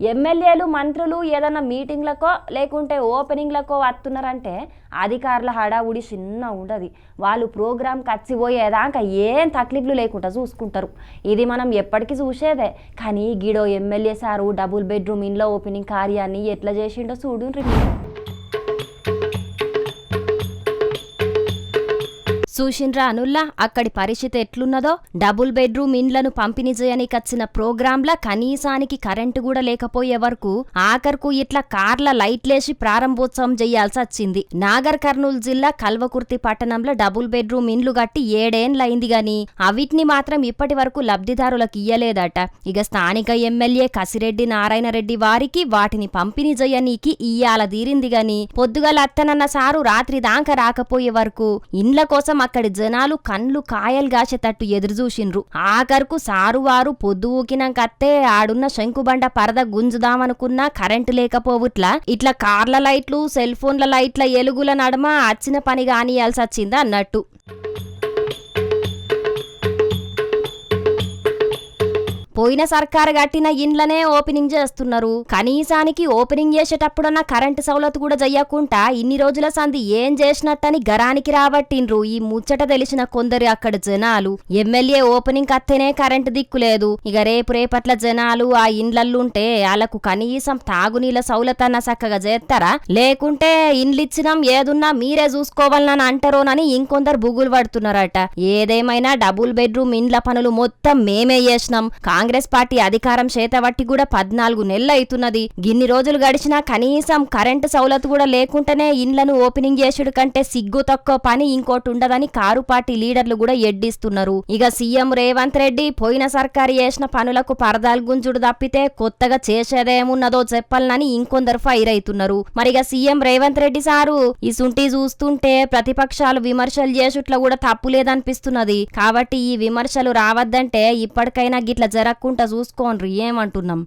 ఎమ్మెల్యేలు మంత్రులు ఏదైనా మీటింగ్లకో లేకుంటే ఓపెనింగ్లకో వస్తున్నారంటే అధికారుల హడావుడి చిన్న ఉండదు. వాళ్ళు ప్రోగ్రామ్కి వచ్చిపోయేదాకా ఏం తక్లీఫ్లు లేకుండా చూసుకుంటారు. ఇది మనం ఎప్పటికీ చూసేదే. కానీ గీడో ఎమ్మెల్యే సారు డబుల్ బెడ్రూమ్ ఇంట్లో ఓపెనింగ్ కార్యాన్ని ఎట్లా చేసిండో చూడుండ్రి. చూసిండ్రా అనుల్లా అక్కడి పరిస్థితి ఎట్లున్నదో? డబుల్ బెడ్రూమ్ ఇండ్లను పంపిణీ చేయనీకొచ్చిన ప్రోగ్రాంల కనీసానికి కరెంటు కూడా లేకపోయే వరకు ఆఖరుకు ఇట్లా కార్ల లైట్లేసి ప్రారంభోత్సవం చేయాల్సి వచ్చింది. నాగర్ కర్నూలు జిల్లా కల్వకుర్తి పట్టణంలో డబుల్ బెడ్రూమ్ ఇండ్లు కట్టి ఏడేండ్లయింది గాని అవిటిని మాత్రం ఇప్పటి వరకు లబ్ధిదారులకు ఇయ్యలేదట. ఇక స్థానిక ఎమ్మెల్యే కసిరెడ్డి నారాయణ రెడ్డి వారికి వాటిని పంపిణీ చేయనీకి ఇయ్యాల తీరింది గాని పొద్దుగల అత్తనన్న సారు రాత్రి దాకా రాకపోయే వరకు ఇండ్ల కోసం అక్కడి జనాలు కండ్లు కాయలు గాచేటట్టు ఎదురుచూసిండ్రు ఆఖరుకు సారువారు పొద్దు ఊకినాకత్తే ఆడున్న శంకుబండ పరద గుంజుదామనుకున్నా కరెంటు లేకపోవుట్లా ఇట్లా కార్ల లైట్లు సెల్ ఫోన్ల లైట్ల ఎలుగుల నడుమ అచ్చిన పని కానియాల్సి వచ్చిందా అన్నట్టు పోయిన సర్కారు కట్టిన ఇండ్లనే ఓపెనింగ్ చేస్తున్నారు. కనీసానికి ఓపెనింగ్ చేసేటప్పుడన్నా కరెంటు సౌలత్ కూడా చెయ్యకుండా ఇన్ని రోజుల సంది ఏం చేసినట్టని గరానికి రాబట్టిండ్రు. ఈ ముచ్చట తెలిసిన కొందరు అక్కడ జనాలు. ఎమ్మెల్యే ఓపెనింగ్ కత్తేనే కరెంటు దిక్కులేదు ఇక రేపు రేపట్ల జనాలు ఆ ఇండ్లల్లుంటే వాళ్ళకు కనీసం తాగునీళ్ళ సౌలత్ అన్న చక్కగా చేస్తారా? లేకుంటే ఇండ్లిచ్చినాం ఏదున్నా మీరే చూసుకోవాలని అంటారోనని ఇంకొందరు బుగులు పడుతున్నారట. ఏదేమైనా డబుల్ బెడ్రూమ్ ఇండ్ల పనులు మొత్తం మేమే చేసినాం. కాంగ్రెస్ పార్టీ అధికారం చేతబట్టి కూడా పద్నాలుగు నెలలు అవుతున్నది గిన్ని రోజులు గడిచినా కనీసం కరెంటు సౌలత్ కూడా లేకుంటేనే ఇండ్లను ఓపెనింగ్ చేసుడు కంటే సిగ్గు తక్కువ పని ఇంకోటి ఉండదని కారు పార్టీ లీడర్లు కూడా ఎడ్డిస్తున్నారు. ఇక సీఎం రేవంత్ రెడ్డి పోయిన సర్కారు చేసిన పనులకు పరదాలు గుంజుడు తప్పితే కొత్తగా చేసేదేమున్నదో చెప్పాలని ఇంకొందరు ఫైర్ అవుతున్నారు మరిగా సీఎం రేవంత్ రెడ్డి సారు ఈ సుంటి చూస్తుంటే ప్రతిపక్షాలు విమర్శలు చేసుట్లా కూడా తప్పు లేదనిపిస్తున్నది. కాబట్టి ఈ విమర్శలు రావద్దంటే ఇప్పటికైనా గిట్ల జరగకుండా చూసుకోండ్రి ఏమంటున్నాం?